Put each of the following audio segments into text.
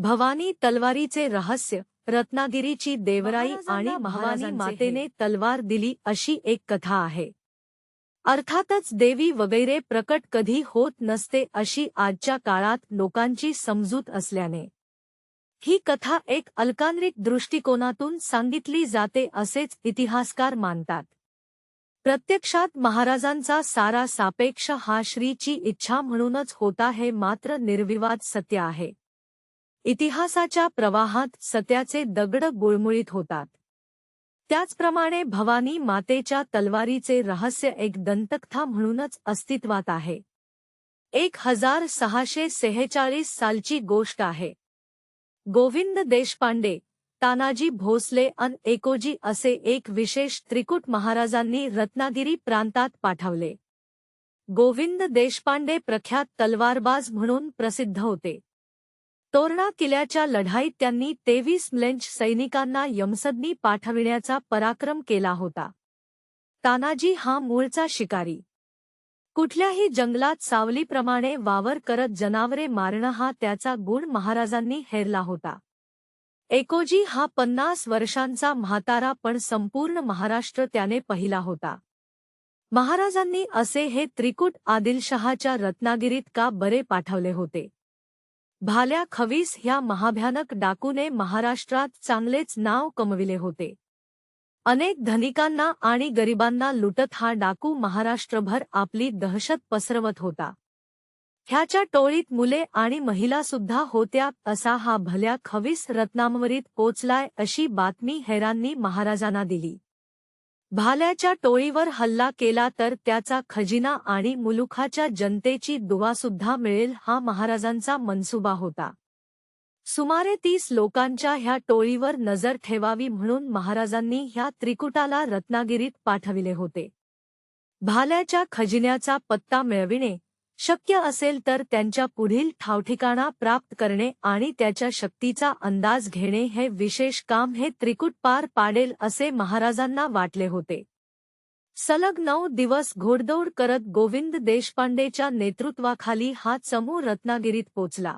भवानी तलवारीचे रहस्य रत्नागिरीची देवराई आणि भवानी मातेने तलवार दिली अशी एक कथा आहे. अर्थातच देवी वगैरे प्रकट कधी होत नसते अशी आजच्या काळात लोकांची समजूत असल्याने. ही कथा एक अल्कांरिक दृष्टिकोनातून सांगितली जाते असेच इतिहासकार मानतात. प्रत्यक्षात महाराजांचा सारा सापेक्ष हा श्रीची इच्छा म्हणूनच होता हे मात्र निर्विवाद सत्य आहे. इतिहासाच्या प्रवाहात सत्याचे दगड गुळमुळीत होतात. त्याचप्रमाणे भवानी मातेच्या तलवारीचे रहस्य एक दंतकथा म्हणूनच अस्तित्वात आहे. एक हजार सहाशे सेहेचाळीस सालची गोष्ट आहे. गोविंद देशपांडे तानाजी भोसले अन एकोजी असे एक विशेष त्रिकूट महाराजांनी रत्नागिरी प्रांतात पाठवले. गोविंद देशपांडे प्रख्यात तलवारबाज म्हणून प्रसिद्ध होते. तोरणा किल्ल्याच्या लढाईत त्यांनी तेवीस म्लेंच सैनिकांना यमसदनी पाठविण्याचा पराक्रम केला होता. तानाजी हा मूळचा शिकारी. कुठल्याही जंगलात सावलीप्रमाणे वावर करत जनावरे मारणं हा त्याचा गुण महाराजांनी हेरला होता. एकोजी हा पन्नास वर्षांचा म्हातारा पण संपूर्ण महाराष्ट्र त्याने पहिला होता. महाराजांनी असे हे त्रिकूट आदिलशहाच्या रत्नागिरीत का बरे पाठवले होते? भाल्या खवीस ह्या महाभयानक डाकूने महाराष्ट्रात चांगलेच नाव कमविले होते. अनेक धनिकांना आणि गरिबांना लुटत हा डाकू महाराष्ट्रभर आपली दहशत पसरवत होता. ह्याच्या टोळीत मुले आणि महिला सुद्धा होत्या असा हा भल्या खवीस रत्नामवरीत पोचलाय अशी बातमी हैरांनी महाराजांना दिली. भाल्याच्या टोळीवर हल्ला केला तर त्याचा खजिना आणि मुलुखाच्या जनतेची दुवासुद्धा मिळेल हा महाराजांचा मनसुबा होता. सुमारे तीस लोकांच्या ह्या टोळीवर नजर ठेवावी म्हणून महाराजांनी ह्या त्रिकुटाला रत्नागिरीत पाठविले होते. भाल्याच्या खजिन्याचा पत्ता मिळविणे शक्य असेल तर त्यांच्या पुढील ठावठिकाणा प्राप्त करणे आणि त्याच्या शक्तीचा अंदाज घेणे हे विशेष काम हे त्रिकूट पार पाडेल असे महाराजांना वाटले होते. सलग नऊ दिवस घोडदौड करत गोविंद देशपांडेच्या नेतृत्वाखाली हा चमू रत्नागिरीत पोचला.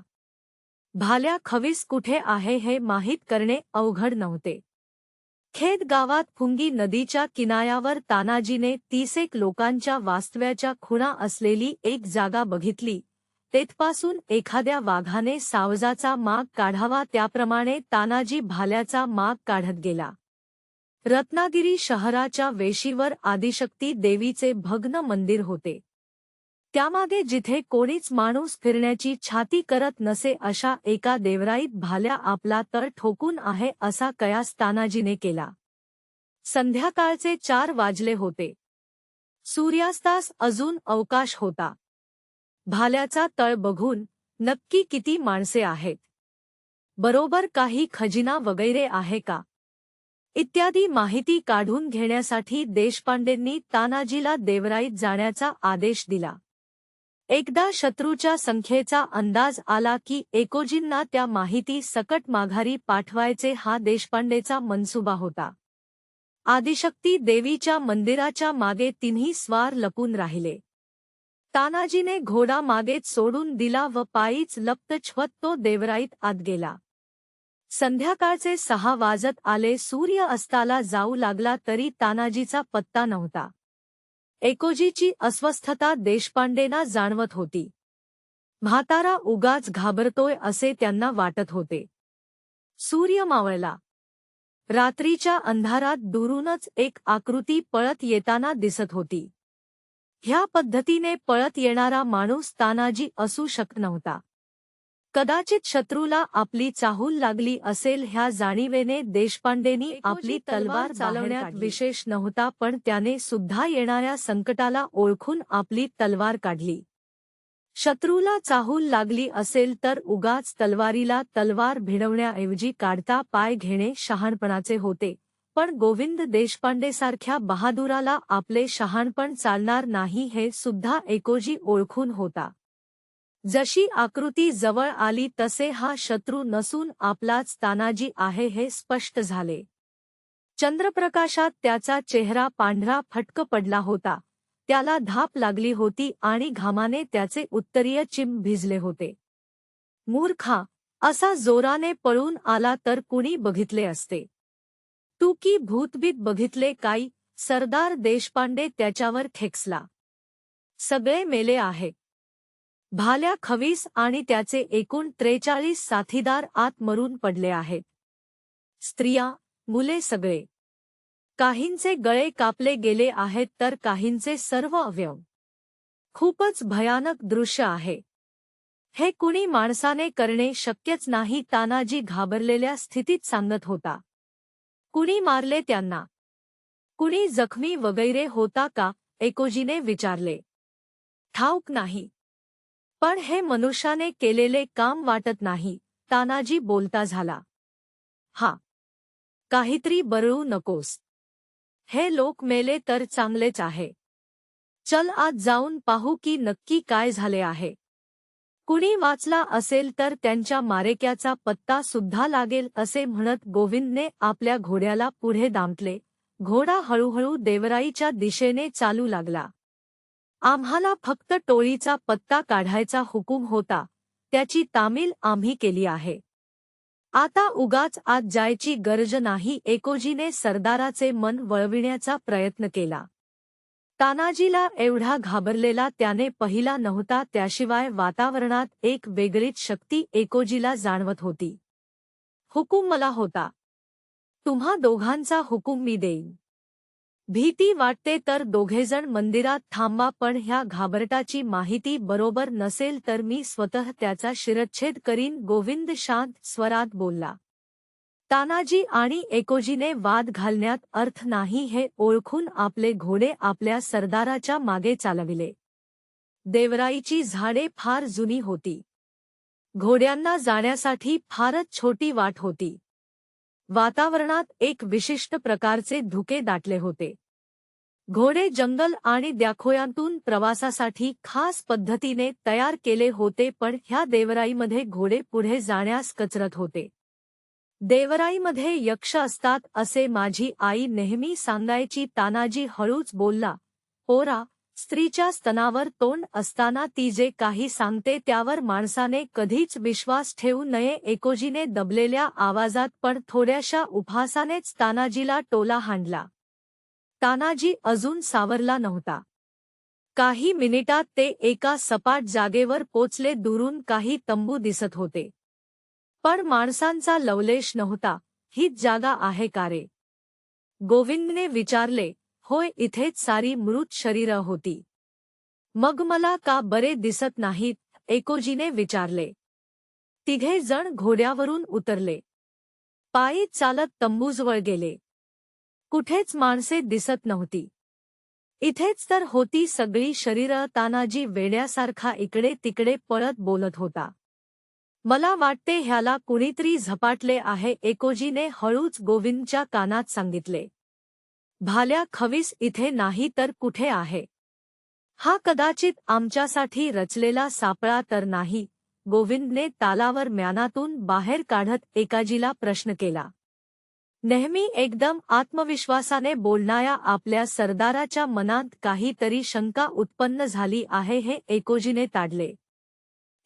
भाल्या खवीस कुठे आहे हे माहीत करणे अवघड नव्हते. खेद गावात फुंगी नदीच्या किनाऱ्यावर तानाजीने तीसेक लोकांच्या वास्तव्याच्या खुणा असलेली एक जागा बघितली. तेथपासून एखाद्या वाघाने सावजाचा माग काढावा त्याप्रमाणे तानाजी भाल्याचा माग काढत गेला. रत्नागिरी शहराच्या वेशीवर आदिशक्ती देवीचे भग्न मंदिर होते. त्यामागे जिथे कोणीच माणूस फिरण्याची छाती करत नसे अशा एका देवराईत भाल्या आपला तळ ठोकून आहे असा कयास तानाजीने केला. संध्याकाळचे चार वाजले होते. सूर्यास्तास अजून अवकाश होता. भाल्याचा तळ बघून नक्की किती माणसे आहेत? बरोबर काही खजिना वगैरे आहे का? इत्यादी माहिती काढून घेण्यासाठी देशपांडेंनी तानाजीला देवराईत जाण्याचा आदेश दिला. एकदा शत्रूच्या संख्येचा अंदाज आला की एकोजींना त्या माहिती सकट माघारी पाठवायचे हा देशपांडेचा मनसुबा होता. आदिशक्ती देवीच्या मंदिराच्या मागे तिन्ही स्वार लपून राहिले. तानाजीने घोडा मागेत सोडून दिला व पायीच लपतछवत तो देवराईत आत गेला. संध्याकाळचे सहा वाजत आले सूर्य अस्ताला जाऊ लागला तरी तानाजीचा पत्ता नव्हता. एकोजीची अस्वस्थता देशपांडेंना जाणवत होती. म्हातारा उगाच घाबरतोय असे त्यांना वाटत होते. सूर्य मावळला. रात्रीच्या अंधारात दुरूनच एक आकृती पळत येताना दिसत होती. ह्या पद्धतीने पळत येणारा माणूस तानाजी असू शक नव्हता. कदाचित शत्रूला आपली चाहूल लागली असेल ह्या जाणीवेने देशपांडेनी आपली तलवार चालवण्यात विशेष नव्हता पण त्याने सुद्धा येणाऱ्या संकटाला ओळखून आपली तलवार काढली. शत्रूला चाहूल लागली असेल तर उगाच तलवारीला तलवार भिडवण्याऐवजी काढता पाय घेणे शहाणपणाचे होते. पण गोविंद देशपांडेसारख्या बहादुराला आपले शहाणपण चालणार नाही हे सुद्धा एकोजी ओळखून होता. जशी आकृती जवळ आली तसे हा शत्रू नसून आपलाच तानाजी आहे हे स्पष्ट झाले. चंद्रप्रकाशात त्याचा चेहरा पांढरा फटक पडला होता. त्याला धाप लागली होती आणि घामाने त्याचे उत्तरीय चिम भिजले होते. मूर्खा असा जोराने पळून आला तर कुणी बघितले असते? तू की भूतभीत बघितले काय सरदार देशपांडे त्याच्यावर खेकसला सगळे मेले आहे. भाल्या खवीस आणि त्याचे एकूण त्रेचाळीस साथीदार आत मरून पडले आहेत. स्त्रिया मुले सगळे. काहींचे गळे कापले गेले आहेत तर काहींचे सर्व अवयव. खूपच भयानक दृश्य आहे. हे कुणी माणसाने करणे शक्यच नाही तानाजी घाबरलेल्या स्थितीत सांगत होता. कुणी मारले त्यांना? कुणी जखमी वगैरे होता का? एकोजीने विचारले. ठाऊक नाही. पण हे मनुष्याने केलेले काम वाटत नाही. तानाजी बोलता झाला. हा. काहीतरी बरळू नकोस. हे लोक मेले तर चांगलेच आहे. चल आज जाऊन पाहू की नक्की काय झाले आहे. कुणी वाचला असेल तर त्यांच्या मारेक्याचा पत्ता सुद्धा लागेल असे म्हणत गोविंदने आपल्या घोड्याला पुढे दामटले. घोडा हळूहळू देवराईच्या दिशेने चालू लागला. आम्हाला फक्त टोळीचा पत्ता काढायचा हुकूम होता. त्याची तामील आम्ही केली आहे. आता उगाच आत जायची गरज नाही एकोजीने सरदाराचे मन वळविण्याचा प्रयत्न केला. तानाजीला एवढा घाबरलेला त्याने पहिला नव्हता त्याशिवाय वातावरणात एक वेगळीच शक्ती एकोजीला जाणवत होती. हुकूम मला होता. तुम्हा दोघांचा हुकूम मी देईन. भीती वाटते तर दोघेजण मंदिरात थांबा पण ह्या घाबरटाची माहिती बरोबर नसेल तर मी स्वतः त्याचा शिरच्छेद करीन गोविंद शांत स्वरात बोलला. तानाजी आणि एकोजीने वाद घालण्यात अर्थ नाही हे ओळखून आपले घोडे आपल्या सरदाराच्या मागे चालविले. देवराईची झाडे फार जुनी होती. घोड्यांना जाण्यासाठी फारच छोटी वाट होती. वातावरणात एक विशिष्ट प्रकारचे धुके दाटले होते. घोडे जंगल आणि द्याखोयांतून प्रवासासाठी खास पद्धतीने तयार केले होते पण ह्या देवराईमध्ये घोडे पुढे जाण्यास कचरत होते. देवराईमध्ये यक्ष असतात असे माझी आई नेहमी सांगायची तानाजी हळूच बोलला पोरा स्त्रीच्या स्तनावर तोंड असताना ती जे काही सांगते त्यावर माणसाने कधीच विश्वास ठेवू नये. एकोजीने दबलेल्या आवाजात पण थोड्याशा उपहासानेच तानाजीला टोला हांडला तानाजी अजून सावरला नव्हता. काही मिनिटात ते एका सपाट जागेवर पोचले दुरून काही तंबू दिसत होते. पण माणसांचा लवलेश नव्हता. हीच जागा आहे का रे? गोविंदने विचारले होय इथेच सारी मृत शरीर होती. मग मला का बरे दिसत नाहीत एकोजीने विचारले. तिघे जण घोड्यावरून उतरले. पायी चालत तंबूजवळ गेले. कुठेच माणसे दिसत नव्हती. इथेच तर होती सगळी शरीर तानाजी वेड्यासारखा इकडे तिकडे पळत बोलत होता. मला वाटते ह्याला कुणीतरी झपाटले आहे एकोजीने हळूच गोविंदच्या कानात सांगितले. भाल्या खवीस इथे नाही तर कुठे आहे? हा कदाचित आमच्यासाठी रचलेला सापळा तर नाही. गोविंदने तालावर म्यानातून बाहेर काढत एकाजीला प्रश्न केला. नेहमी एकदम आत्मविश्वासाने बोलणाऱ्या आपल्या सरदाराच्या मनात काहीतरी शंका उत्पन्न झाली आहे हे एकोजीने ताडले.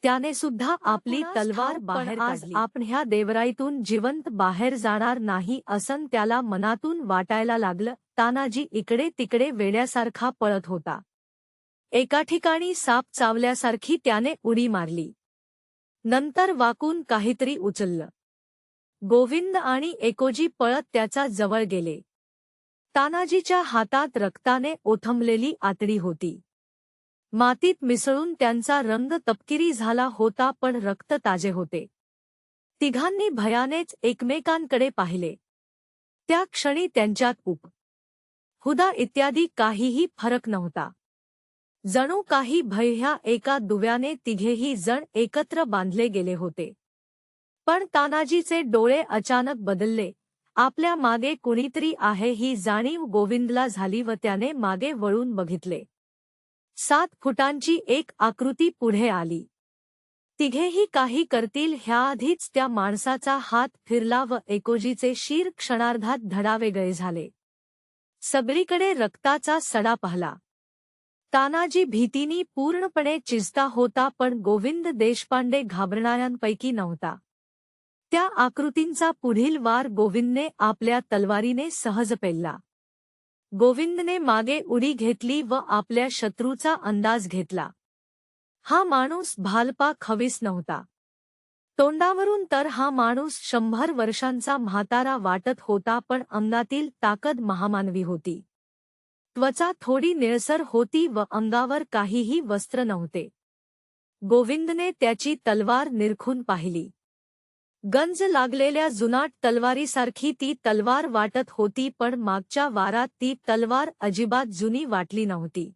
त्याने सुद्धा आपली तलवार बाहेर आज आपण ह्या देवराईतून जिवंत बाहेर जाणार नाही असं त्याला मनातून वाटायला लागलं. तानाजी इकडे तिकडे वेड्यासारखा पळत होता. एका ठिकाणी साप चावल्यासारखी त्याने उडी मारली. नंतर वाकून काहीतरी उचललं. गोविंद आणि एकोजी पळत त्याचा जवळ गेले. तानाजीच्या हातात रक्ताने ओथंबलेली आतडी होती. मातीत मिसळून त्यांचा रंग तपकिरी झाला होता पण रक्त ताजे होते. तिघांनी भयानेच एकमेकांकडे पाहिले. त्या क्षणी त्यांच्यात उप हुदा इत्यादी काहीही फरक नव्हता. जणू काही भय एका दुव्याने तिघेही जण एकत्र बांधले गेले होते. पण तानाजीचे डोळे अचानक बदलले. आपल्या मागे कुणीतरी आहे ही जाणीव गोविंदला झाली व त्याने मागे वळून बघितले. सात फुटांची एक आकृती पुढे आली. तिघेही काही करतील ह्याआधीच त्या माणसाचा हात फिरला व एकोजीचे शीर क्षणार्धात धडावेगळे झाले. सगळीकडे रक्ताचा सडा पाहला. तानाजी भीतीनी पूर्णपणे चिजता होता पण गोविंद देशपांडे घाबरणाऱ्यांपैकी नव्हता. त्या आकृतींचा पुढील वार गोविंदने आपल्या तलवारीने सहज पेलला. गोविंदने मागे उडी घेतली व आपल्या शत्रूचा अंदाज घेतला. हा माणूस भालपा खवीस नव्हता. तोंडावरून तर हा माणूस शंभर वर्षांचा म्हातारा वाटत होता पण अंगातील ताकद महामानवी होती. त्वचा थोडी निळसर होती व अंगावर काहीही वस्त्र नव्हते. गोविंदने त्याची तलवार निरखून पाहिली. गंज लागलेल्या जुनाट तलवारीसारखी ती तलवार वाटत होती पण मागच्या वारात ती तलवार अजिबात जुनी वाटली नव्हती.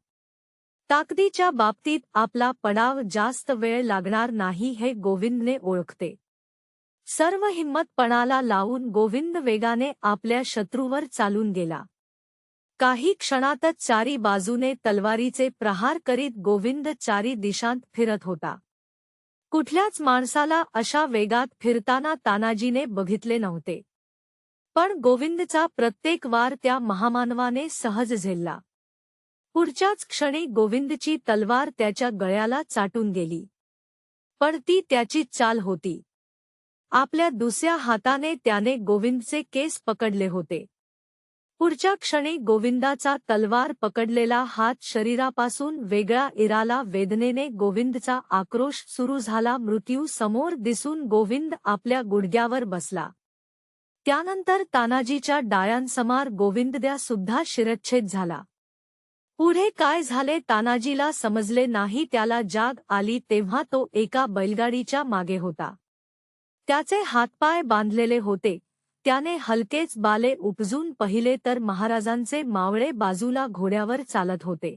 ताकदीच्या बाबतीत आपला पडाव जास्त वेळ लागणार नाही हे गोविंदने ओळखते. सर्व हिंमतपणाला लावून गोविंद वेगाने आपल्या शत्रूवर चालून गेला. काही क्षणातच चारी बाजूने तलवारीचे प्रहार करीत गोविंद चारी दिशांत फिरत होता. कुठल्याच माणसाला अशा वेगात फिरताना तानाजीने बघितले नव्हते. पण गोविंदचा प्रत्येक वार त्या महामानवाने सहज झेलला. पुढच्याच क्षणी गोविंदची तलवार त्याच्या गळ्याला चाटून गेली. पण ती त्याची चाल होती. आपल्या दुसऱ्या हाताने त्याने गोविंदचे केस पकडले होते. पुढच्या क्षणी गोविंदाचा तलवार पकडलेला हात शरीरापासून वेगळा इराला वेदनेने गोविंदचा आक्रोश सुरू झाला. मृत्यू समोर दिसून गोविंद आपल्या गुडघ्यावर बसला. त्यानंतर तानाजीच्या डाळ्यांसमार गोविंदद्या सुद्धा शिरच्छेद झाला. पुढे काय झाले तानाजीला समजले नाही. त्याला जाग आली तेव्हा तो एका बैलगाडीच्या मागे होता. त्याचे हातपाय बांधलेले होते. त्याने हलकेच बाले उपजून पहिले तर महाराजांचे मावळे बाजूला घोड्यावर चालत होते.